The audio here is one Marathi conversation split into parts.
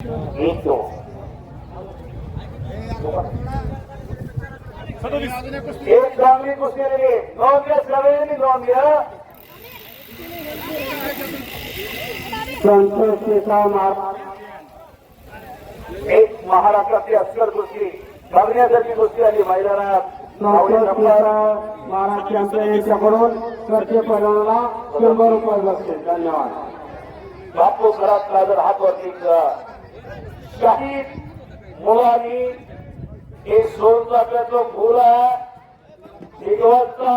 एक दो एक चांगली कुस्ती दिली नोंद घ्या सगळ्यांनी नोंद घ्या संतोष एक महाराष्ट्रातली अस्कर कुस्ती बघण्यासाठी कुस्ती आली मैदानात आवडी नंबर महाराज यांच्याकडून सरचे पैलवानाला शंभर रुपये बक्षीस धन्यवाद बापू घरात जर हात वरती शहीद मुलानी एक सोन चाफ्याचं फुल आहे शिगवतचा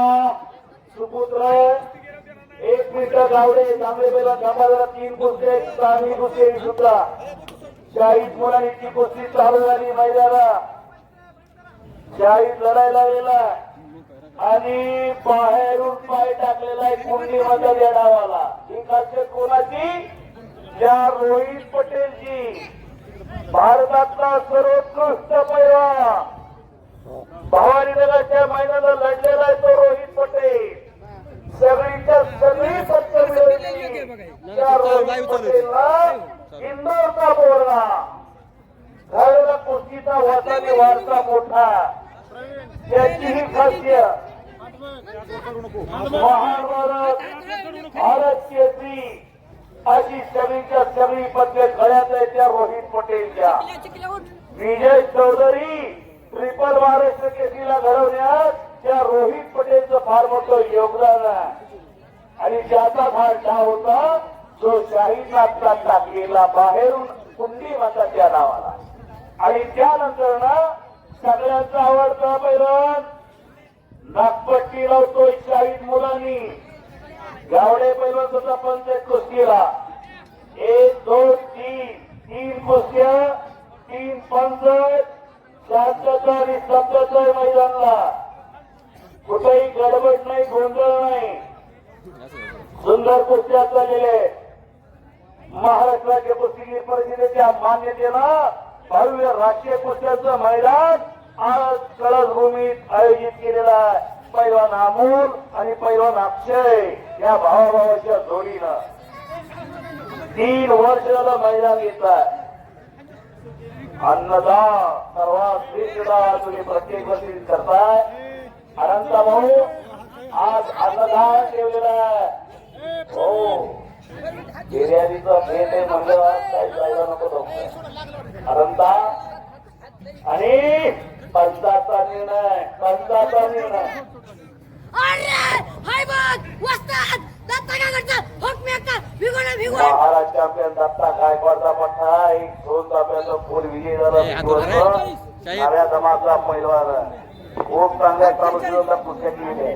सुपुत्र एक मिनिट गावडे तांबे पहिला जरा तीन कुस्ते चांगली कुस्ती सुद्धा. शाहीद मुलानी ती कुस्ती चालू झाली मैदानात शाहीद लढायला गेला आणि बाहेरून पाय टाकलेला आहे मदत त्या डावाला ही खासियत कोणाची? त्या रोहित पटेलची भारतातला सर्वोत्कृष्ट पैलवान भवानीनगरच्या मैदानात लढलेला आहे तो रोहित पटेल. सगळीच्या सगळी पत्त मिळवली. त्या रोहित पटेलला इंदोरचा बोलला झालेला कुस्तीचा वाचाने वारसा मोठा. त्याची ही खासियत महाभारत भारत केसरी अशी सगळीच्या सगळी पद्य गळ्यात आहे त्या रोहित पटेलच्या. विजय चौधरी ट्रिपल महाराष्ट्र केसीला घडवण्यात त्या रोहित पटेलचं फार मोठं योगदान आहे. आणि ज्याचा हा डाव होता जो शाहीद नाथला टाकलेला बाहेरून कुंडी माता त्या नावाला. आणि त्यानंतर ना सगळ्यांचा आवडता बैरण नागपट्टी लावतो शाहीद मुलांनी. गावडे पैलवान सुद्धा पंचायत कुस्तीला एक दोन तीन. तीन कुस्त्या तीन पंचायत शांतता आणि मैदानला. कुठेही गडबड नाही गोंधळ नाही. सुंदर कुस्त्या चाललेले महाराष्ट्राच्या कुस्तीगीर परिषदेच्या मान्यतेला भव्य राष्ट्रीय कुस्त्याचं मैदान आज कळसभूमीत आयोजित केलेलं आहे. पैलवान अमोल आणि पैलवान अक्षय. या भावाभावाच्या जोडीनं तीन वर्ष मैदान घेत अन्नदा सर्वात श्रेष्ठदान तुम्ही प्रत्येक वर्षी करताय. अनंता भाऊ आज अन्नदान ठेवलेला आहे. हो. गिर्यादीचा भेट आहे म्हणलं काही जायला नको अनंता आणि पंचाचा निर्णय पंचाचा निर्णय. हाय बघ वस्ताद दत्ता कागडचा हुकम्याचा भिगोना भिगोना महाराज चॅम्पियन दत्ता गायकवाडचा पठ्ठा एक दोन ताप्याचं फुल विजय झाला. नव्या जमाचा पैलवान खूप चांगल्या चालू पुस्तक लिहिले